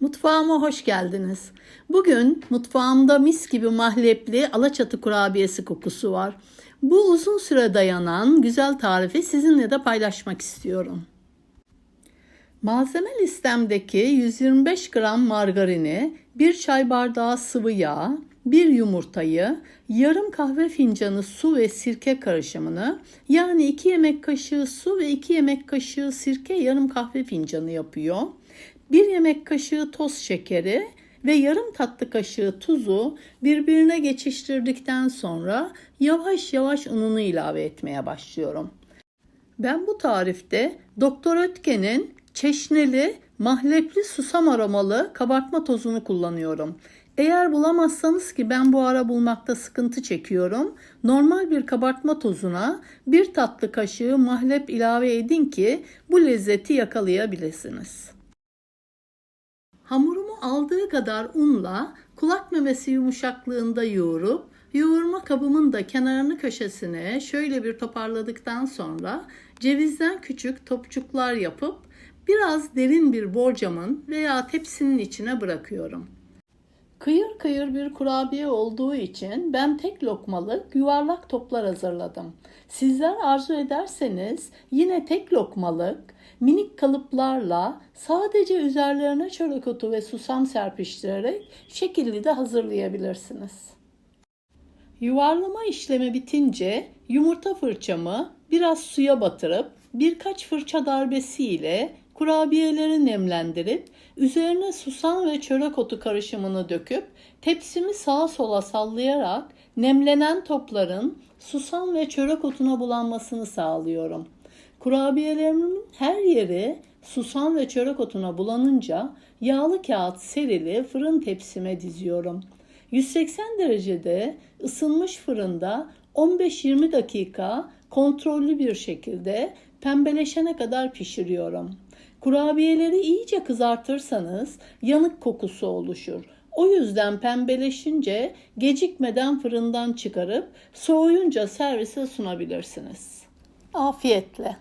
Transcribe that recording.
Mutfağıma hoş geldiniz. Bugün mutfağımda mis gibi mahlepli alaçatı kurabiyesi kokusu var. Bu uzun süre dayanan güzel tarifi sizinle de paylaşmak istiyorum. Malzeme listemdeki 125 gram margarini, 1 çay bardağı sıvı yağ, 1 yumurtayı, yarım kahve fincanı su ve sirke karışımını yani 2 yemek kaşığı su ve 2 yemek kaşığı sirke yarım kahve fincanı yapıyor. 1 yemek kaşığı toz şekeri ve yarım tatlı kaşığı tuzu birbirine geçiştirdikten sonra yavaş yavaş ununu ilave etmeye başlıyorum. Ben bu tarifte Doktor Ötken'in çeşneli mahlepli susam aromalı kabartma tozunu kullanıyorum. Eğer bulamazsanız ki ben bu ara bulmakta sıkıntı çekiyorum. Normal bir kabartma tozuna bir tatlı kaşığı mahlep ilave edin ki bu lezzeti yakalayabilirsiniz. Hamurumu aldığı kadar unla kulak memesi yumuşaklığında yoğurup yoğurma kabımın da kenarını köşesine şöyle bir toparladıktan sonra cevizden küçük topçuklar yapıp biraz derin bir borcamın veya tepsinin içine bırakıyorum. Kıyır kıyır bir kurabiye olduğu için ben tek lokmalık yuvarlak toplar hazırladım. Sizler arzu ederseniz yine tek lokmalık minik kalıplarla sadece üzerlerine çörek otu ve susam serpiştirerek şekilli de hazırlayabilirsiniz. Yuvarlama işlemi bitince yumurta fırçamı biraz suya batırıp birkaç fırça darbesiyle kurabiyeleri nemlendirip üzerine susam ve çörek otu karışımını döküp tepsimi sağa sola sallayarak nemlenen topların susam ve çörek otuna bulanmasını sağlıyorum. Kurabiyelerimin her yeri susam ve çörek otuna bulanınca yağlı kağıt serili fırın tepsime diziyorum. 180 derecede ısınmış fırında 15-20 dakika kontrollü bir şekilde pembeleşene kadar pişiriyorum. Kurabiyeleri iyice kızartırsanız yanık kokusu oluşur. O yüzden pembeleşince gecikmeden fırından çıkarıp soğuyunca servise sunabilirsiniz. Afiyetle.